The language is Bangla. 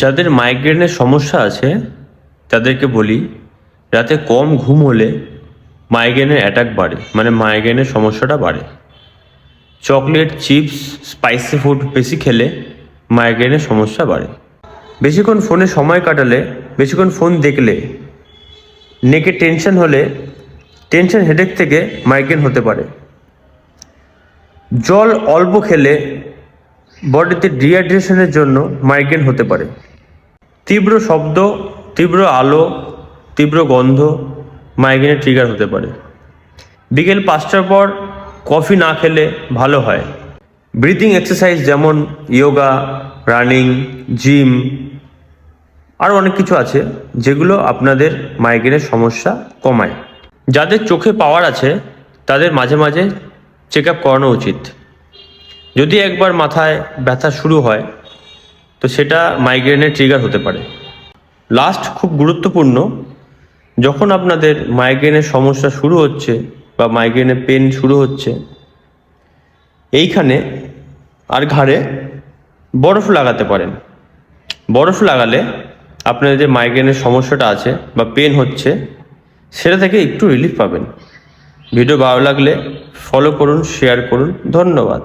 যাদের মাইগ্রেনের সমস্যা আছে, তাদেরকে বলি, রাতে কম ঘুম হলে মাইগ্রেনের অ্যাটাক বাড়ে মানে মাইগ্রেনের সমস্যাটা বাড়ে। চকলেট চিপস স্পাইসি ফুড বেশি খেলে মাইগ্রেনের সমস্যা বাড়ে। বেশিক্ষণ ফোনে সময় কাটালে, বেশিক্ষণ ফোন দেখলে, নেকে টেনশন হলে টেনশন হেডেক থেকে মাইগ্রেন হতে পারে। জল অল্প খেলে বডিতে ডিহাইড্রেশনের জন্য মাইগ্রেন হতে পারে। তীব্র শব্দ, তীব্র আলো, তীব্র গন্ধ মাইগ্রেনের ট্রিগার হতে পারে। বিকেল পাঁচটার পর কফি না খেলে ভালো হয়। ব্রিদিং এক্সারসাইজ যেমন ইয়োগা রানিং জিম আরও অনেক কিছু আছে যেগুলো আপনাদের মাইগ্রেনের সমস্যা কমায়। যাদের চোখে পাওয়ার আছে, তাদের মাঝে মাঝে চেক আপ করানো উচিত। যদি একবার মাথায় ব্যথা শুরু হয়, তো সেটা মাইগ্রেনের ট্রিগার হতে পারে। লাস্ট খুব গুরুত্বপূর্ণ, যখন আপনাদের মাইগ্রেনের সমস্যা শুরু হচ্ছে বা মাইগ্রেনের পেন শুরু হচ্ছে, এইখানে আর ঘাড়ে বরফ লাগাতে পারেন। বরফ লাগালে আপনাদের যে মাইগ্রেনের সমস্যাটা আছে বা পেন হচ্ছে, সেটা থেকে একটু রিলিফ পাবেন। ভিডিও ভালো লাগলে ফলো করুন শেয়ার করুন। ধন্যবাদ।